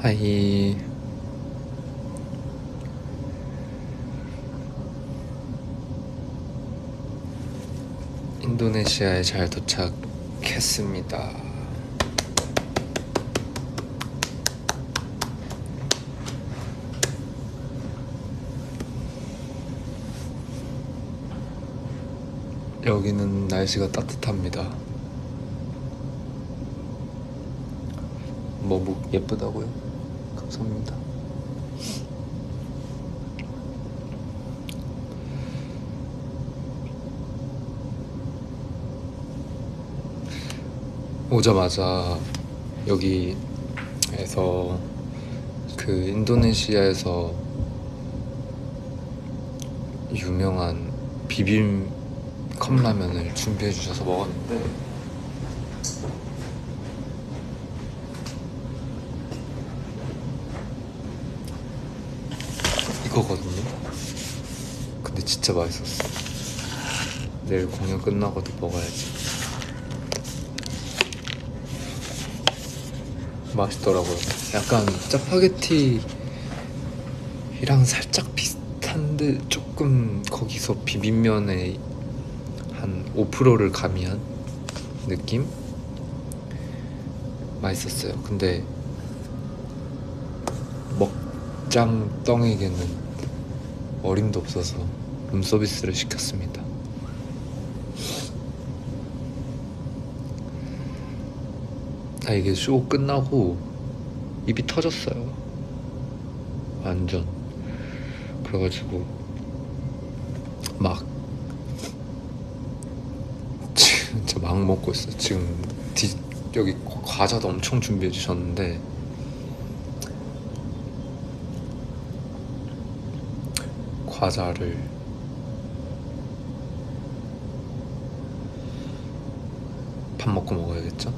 하이. 인도네시아에 잘 도착했습니다. 여기는 날씨가 따뜻합니다. 뭐뭐 예쁘다고요? 감사합니다. 오자마자 여기에서 그 인도네시아에서 유명한 비빔 컵라면을 준비해 주셔서 먹었는데 이거거든요. 근데 진짜 맛있었어. 내일 공연 끝나고도 먹어야지. 맛있더라고요. 약간 짜파게티랑 살짝 비슷한데 조금 거기서 비빔면에 한 5%를 가미한 느낌? 맛있었어요. 근데 먹장 떵에게는 어림도 없어서 룸서비스를 시켰습니다. 아 이게 쇼 끝나고 입이 터졌어요. 완전. 그래가지고 막 진짜 막 먹고 있어. 지금 디, 여기 과자도 엄청 준비해 주셨는데 과자를 밥 먹고 먹어야겠죠?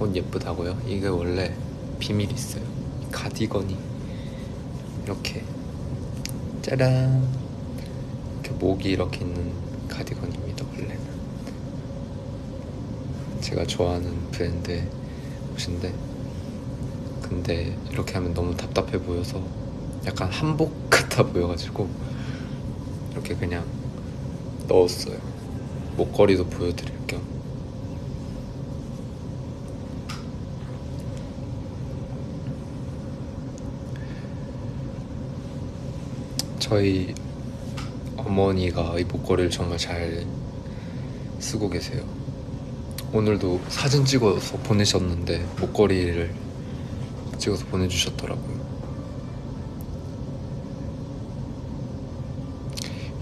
옷 예쁘다고요? 이게 원래 비밀이 있어요. 이 가디건이 이렇게 짜란 이렇게 목이 이렇게 있는 가디건입니다. 원래는 제가 좋아하는 브랜드의 옷인데 근데 이렇게 하면 너무 답답해 보여서 약간 한복 같아 보여가지고 이렇게 그냥 넣었어요. 목걸이도 보여드릴 겸. 저희 어머니가 이 목걸이를 정말 잘 쓰고 계세요. 오늘도 사진 찍어서 보내셨는데 목걸이를 찍어서 보내주셨더라고요.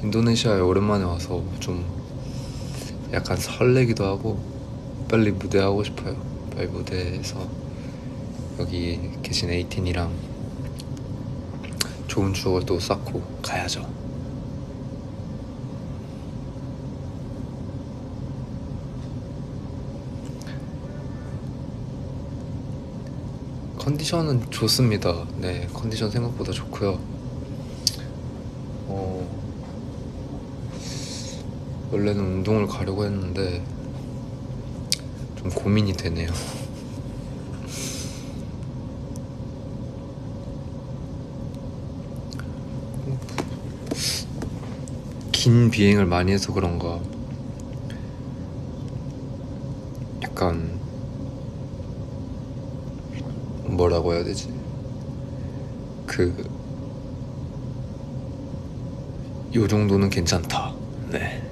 인도네시아에 오랜만에 와서 좀 약간 설레기도 하고 빨리 무대 하고 싶어요. 빨리 무대에서 여기 계신 에이틴이랑 좋은 추억을 또 쌓고 가야죠. 컨디션은 좋습니다. 네, 컨디션 생각보다 좋고요. 어, 원래는 운동을 가려고 했는데 좀 고민이 되네요. 긴 비행을 많이 해서 그런가 약간 뭐라고 해야 되지? 그, 요 정도는 괜찮다. 네.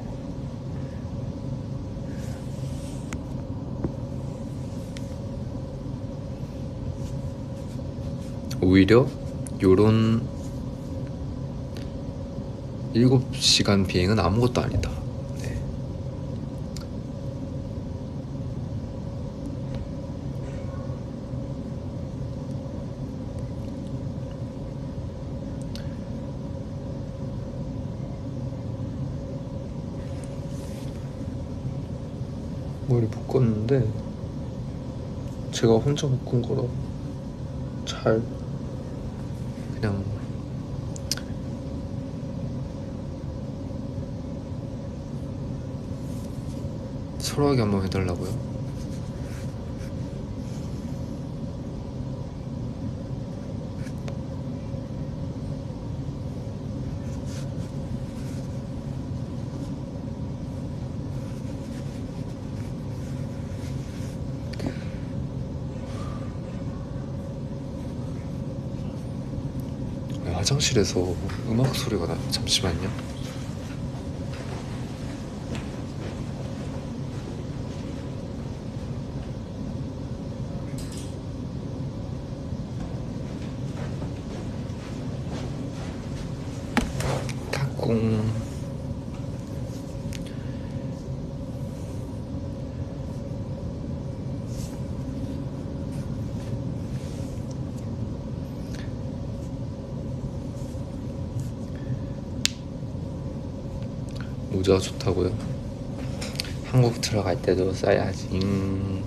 오히려 요런 7시간 비행은 아무것도 아니다. 네. 머리 묶었는데 제가 혼자 바꾼 거라 잘 그냥 서로하게 한번 해달라고요? 왜 화장실에서 음악 소리가 나 잠시만요. 탁공 모자 좋다고요? 한국 들어갈 때도 써야지. 음.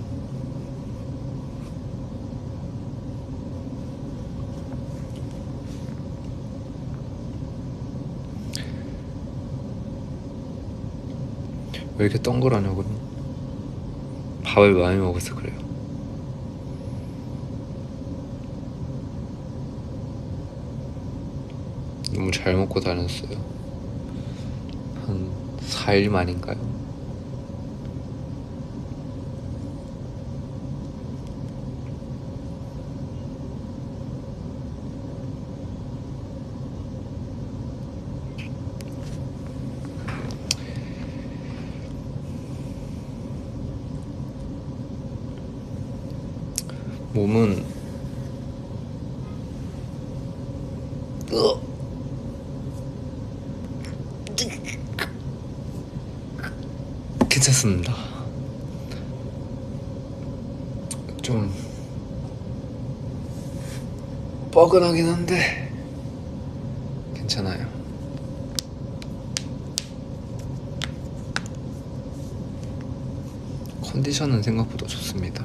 왜 이렇게 동그라냐고 밥을 많이 먹어서 그래요. 너무 잘 먹고 다녔어요. 한 4일 만인가요? 몸은 으 괜찮습니다. 좀 뻐근하긴 한데 괜찮아요. 컨디션은 생각보다 좋습니다.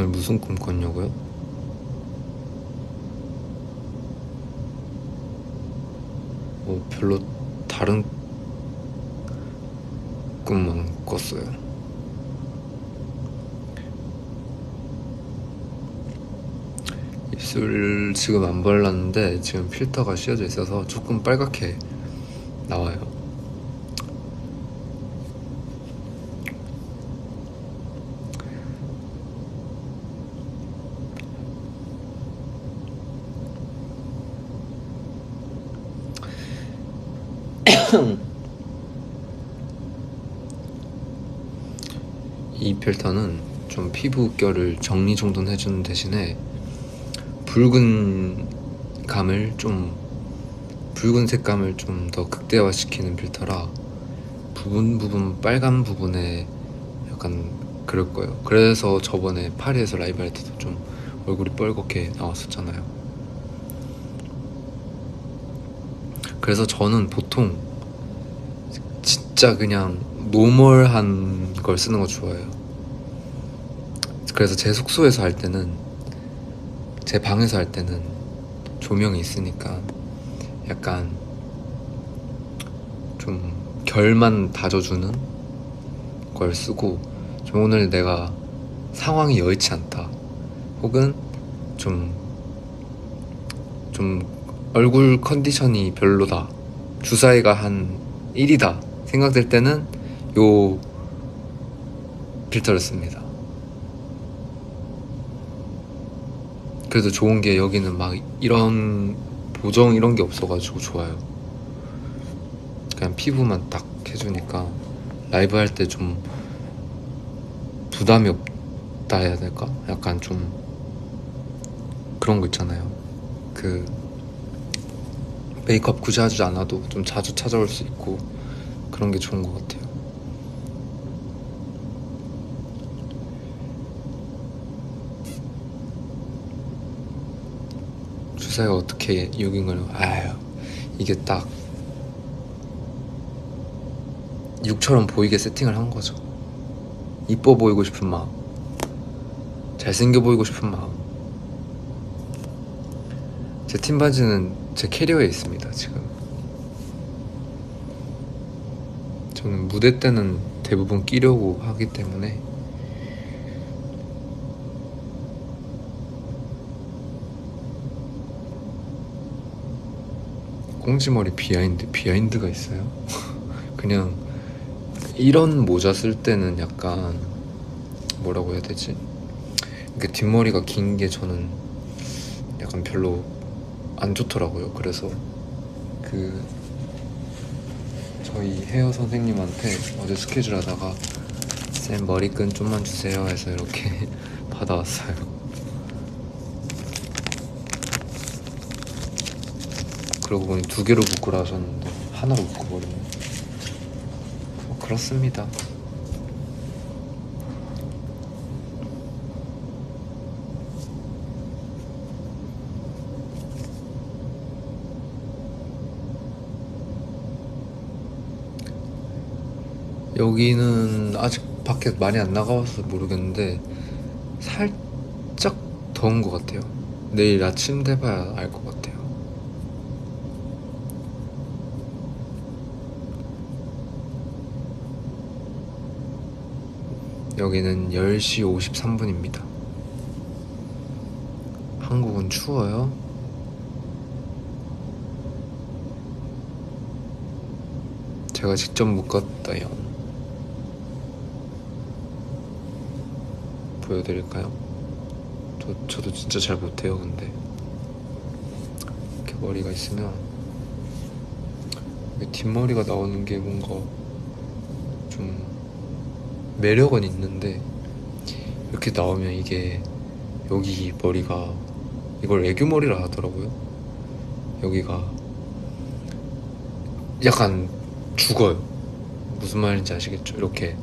오늘 무슨 꿈 꿨냐고요? 뭐 별로 다른 꿈만 꿨어요. 입술 지금 안 발랐는데 지금 필터가 씌워져 있어서 조금 빨갛게 나와요. 이 필터는 좀 피부결을 정리정돈해주는 대신에 붉은 감을 좀 붉은 색감을 좀 더 극대화시키는 필터라 부분 부분 빨간 부분에 약간 그럴 거예요. 그래서 저번에 파리에서 라이브 할 때도 좀 얼굴이 뻘겋게 나왔었잖아요. 그래서 저는 보통 진짜 그냥 노멀한 걸 쓰는 거 좋아해요. 그래서 제 숙소에서 할 때는 제 방에서 할 때는 조명이 있으니까 약간 좀 결만 다져주는 걸 쓰고 좀 오늘 내가 상황이 여의치 않다. 혹은 좀좀 얼굴 컨디션이 별로다. 주사위가 한 1이다. 생각될 때는 요 필터를 씁니다. 그래도 좋은 게 여기는 막 이런 보정 이런 게 없어가지고 좋아요. 그냥 피부만 딱 해주니까 라이브 할 때 좀 부담이 없다 해야 될까? 약간 좀 그런 거 있잖아요. 그 메이크업 굳이 하지 않아도 좀 자주 찾아올 수 있고 그런 게 좋은 것 같아요. 주사위가 어떻게 6인가요? 아유, 이게 딱 6처럼 보이게 세팅을 한 거죠. 이뻐 보이고 싶은 마음, 잘생겨 보이고 싶은 마음. 제 팀 바지는 제 캐리어에 있습니다, 지금. 저는 무대 때는 대부분 끼려고 하기 때문에 꽁지머리 비하인드 비하인드가 있어요? 그냥 이런 모자 쓸 때는 약간 뭐라고 해야 되지? 이렇게 뒷머리가 긴 게 저는 약간 별로 안 좋더라고요. 그래서 그 저희 헤어 선생님한테 어제 스케줄 하다가 쌤 머리끈 좀만 주세요 해서 이렇게 받아왔어요. 그러고 보니 두 개로 묶으라 하셨는데 하나로 묶어버리네. 뭐 그렇습니다. 여기는 아직 밖에 많이 안 나가봐서 모르겠는데 살짝 더운 것 같아요. 내일 아침 돼봐야 알 것 같아요. 여기는 10시 53분입니다. 한국은 추워요. 제가 직접 묶었다요. 보여드릴까요? 저, 저도 진짜 잘 못해요, 근데. 이렇게 머리가 있으면, 뒷머리가 나오는 게 뭔가 좀 매력은 있는데, 이렇게 나오면 이게 여기 머리가 이걸 애교머리라 하더라고요. 여기가 약간 죽어요. 무슨 말인지 아시겠죠? 이렇게.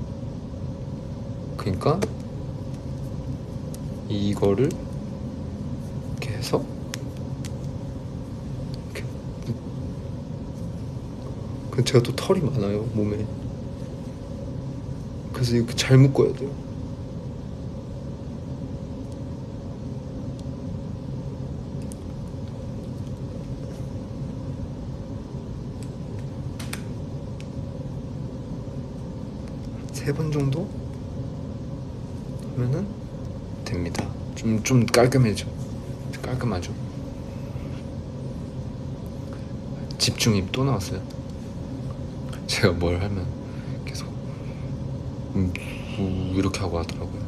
그러니까 이거를 이렇게 해서 이렇게 그 제가 또 털이 많아요 몸에. 그래서 이렇게 잘 묶어야 돼요. 세 번 정도 하면은 됩니다. 좀 좀 깔끔해져. 깔끔하죠. 집중입 또 나왔어요. 제가 뭘 하면 이렇게 하고 하더라고요.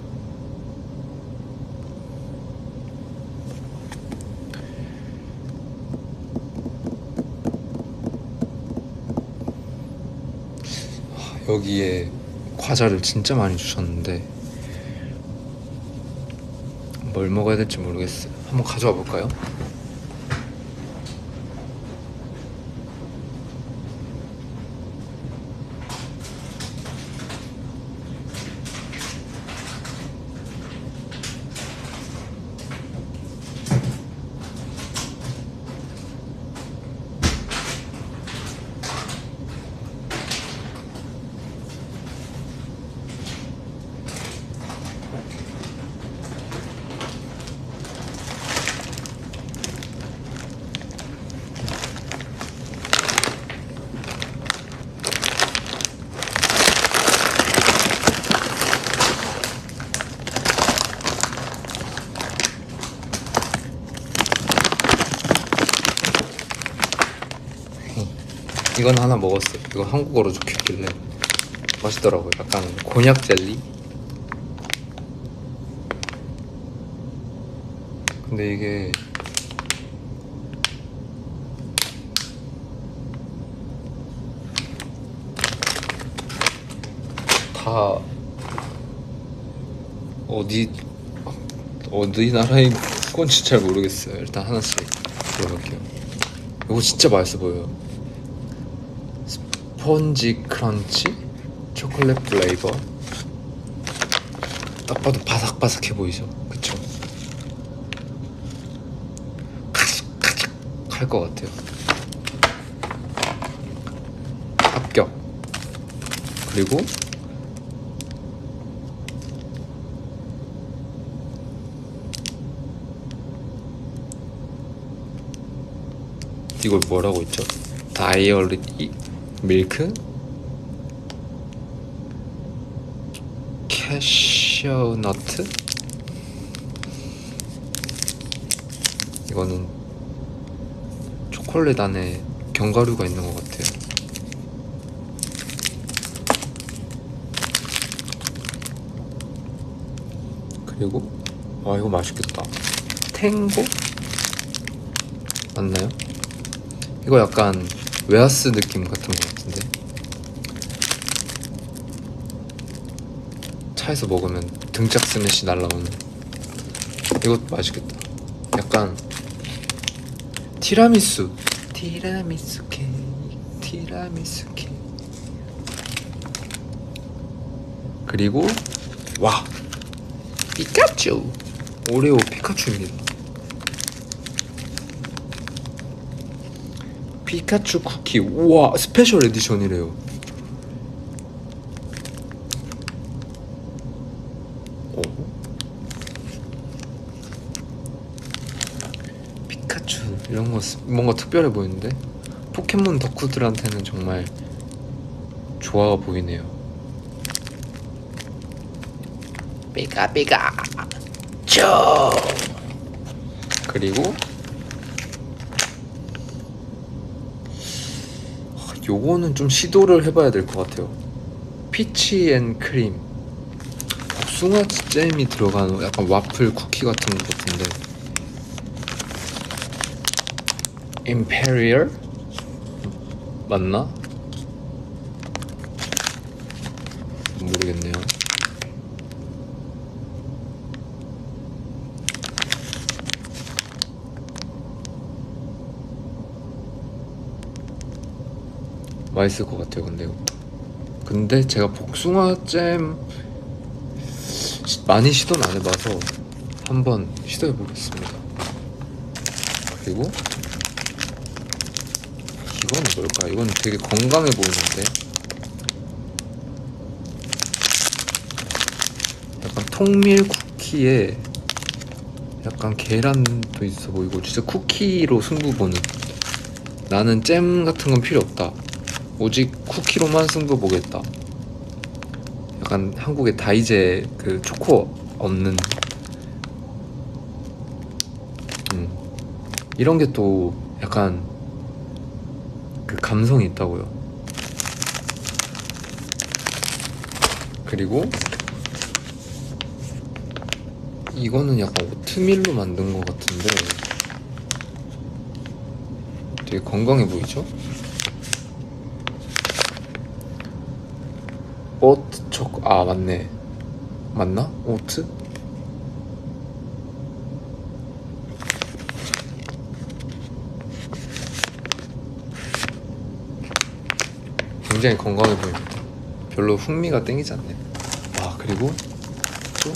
하, 여기에 과자를 진짜 많이 주셨는데 뭘 먹어야 될지 모르겠어요. 한번 가져와 볼까요? 이건 하나 먹었어요. 이거 한국어로 적혀있길래 맛있더라고요. 약간 곤약 젤리? 근데 이게 다 어디 어디 나라인 건지 잘 모르겠어요. 일단 하나씩 먹어볼게요. 이거 진짜 맛있어 보여요. 스펀지 크런치? 초콜릿 플레이버? 딱 봐도 바삭바삭해 보이죠? 그쵸? 카직카직 할것 같아요. 합격. 그리고 이걸 뭐라고 했죠? 다이어리 밀크 캐셔너트 이거는 초콜릿 안에 견과류가 있는 것 같아요. 그리고 아 이거 맛있겠다. 탱고 맞나요? 이거 약간 웨하스 느낌 같은 것 같은데? 차에서 먹으면 등짝 스매시 날라오는. 이것도 맛있겠다. 약간 티라미수. 티라미수 케이크 티라미수 케이크. 그리고 와! 피카츄. 오레오 피카츄입니다 피카츄 쿠키. 우와 스페셜 에디션이래요. 오. 피카츄 이런 거 쓰- 뭔가 특별해 보이는데? 포켓몬 덕후들한테는 정말 좋아 보이네요. 삐까삐까. 쭈 그리고 요거는 좀 시도를 해봐야 될 것 같아요. 피치 앤 크림. 복숭아 잼이 들어간 약간 와플 쿠키 같은 것 같은데. 임페리얼? 맞나? 모르겠네요. 맛있을 것 같아요 근데 근데 제가 복숭아 잼 시- 많이 시도는 안 해봐서 한번 시도해 보겠습니다. 그리고 이건 뭘까? 이건 되게 건강해 보이는데? 약간 통밀 쿠키에 약간 계란도 있어 보이고 진짜 쿠키로 승부 보는. 나는 잼 같은 건 필요 없다 오직 쿠키로만 승부 보겠다. 약간 한국의 다이제 그 초코 없는 음. 이런 게 또 약간 그 감성이 있다고요. 그리고 이거는 약간 오트밀로 만든 것 같은데 되게 건강해 보이죠? 오트 초코 아 맞네. 맞나? 오트 굉장히 건강해 보입니다. 별로 풍미가 땡기지 않네. 아 그리고 또?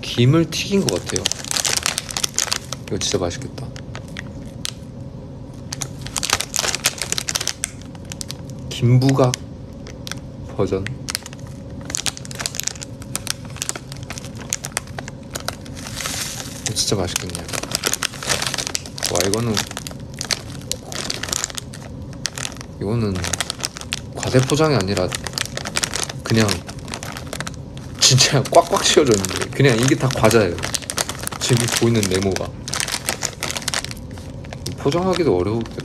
김을 튀긴 것 같아요. 이거 진짜 맛있겠다 김부각 버전. 진짜 맛있겠네요. 와 이거는 이거는 과대 포장이 아니라 그냥 진짜 꽉꽉 씌워져 있는데 그냥 이게 다 과자예요. 지금 보이는 네모가. 포장하기도 어려웠겠다